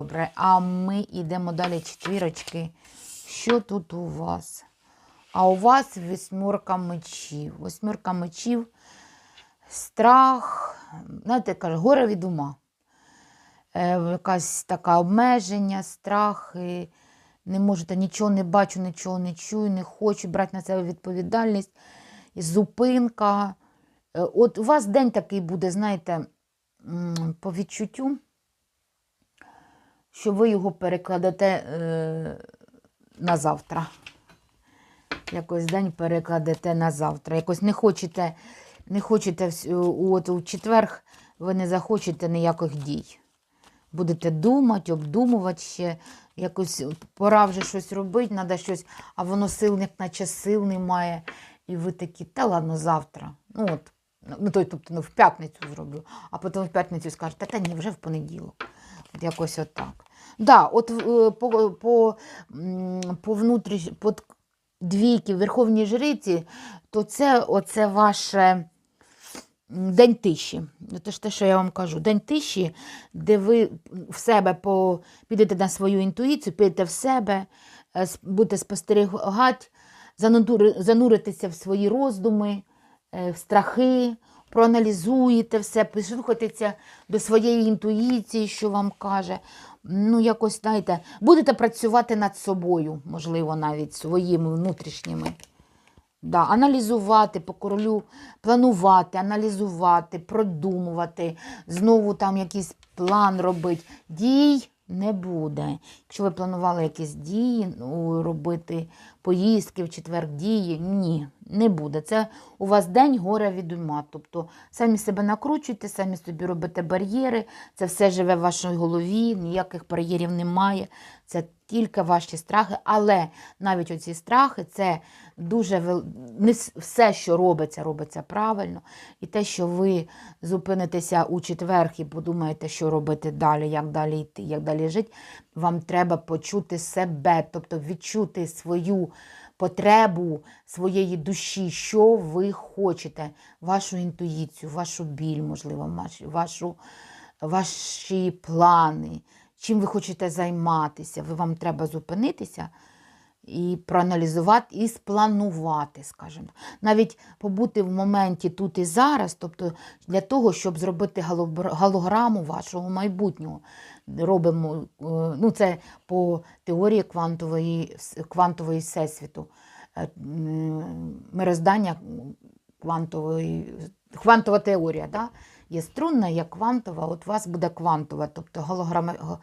Добре, а ми йдемо далі четвірочки. Що тут у вас? А у вас восьмерка мечів. Восьмерка мечів, страх, знаєте, каже, горе від ума. Е, якась така обмеження, страхи. Не можете, нічого не бачу, нічого не чую, не хочу брати на себе відповідальність. Зупинка. Е, От у вас день такий буде, знаєте, по відчуттю, що ви його перекладете е, на завтра. Якось день перекладете на завтра. Якось не хочете, не хочете от у четверг ви не захочете ніяких дій. Будете думати, обдумувати ще, якось пора вже щось робити, треба щось, а воно сил, як наче сил немає. І ви такі, та ладно, завтра. Ну от, ну, тобто ну, в п'ятницю зроблю, а потім в п'ятницю скажете, та ні, вже в понеділок. Якось отак. Да, от е, по, по, по внутріш... по двійки Верховній Жриці, то це оце ваше день тиші. Це ж те, що я вам кажу. День тиші, де ви в себе по... підете на свою інтуїцію, підете в себе, е, будете спостерігати, занури- зануритеся в свої роздуми, е, в страхи, проаналізуєте все, прислухайтеся до своєї інтуїції, що вам каже. Ну, якось, знаєте, будете працювати над собою, можливо, навіть своїми внутрішніми. Да, аналізувати по королю, планувати, аналізувати, продумувати, знову там якийсь план робити. Дій не буде. Якщо ви планували якісь дії, ну, робити поїздки в четвер дії, ні, не буде. Це у вас день горя від ума. Тобто самі себе накручуєте, самі собі робите бар'єри, це все живе в вашій голові, ніяких бар'єрів немає. Це тільки ваші страхи, але навіть оці страхи це дуже вел... не все, що робиться, робиться правильно. І те, що ви зупинитеся у четвер і подумаєте, що робити далі, як далі йти, як далі жити, вам треба почути себе, тобто відчути свою потребу своєї душі, що ви хочете, вашу інтуїцію, вашу біль, можливо, вашу- ваші плани, чим ви хочете займатися. Ви вам треба зупинитися і проаналізувати, і спланувати, скажімо. Навіть побути в моменті тут і зараз, тобто для того, щоб зробити голограму вашого майбутнього. Робимо, е, ну це по теорії квантової, квантової всесвіту. Е, Мироздання квантової, квантова теорія. Да? Є струнна, є квантова, от у вас буде квантова, тобто голограма,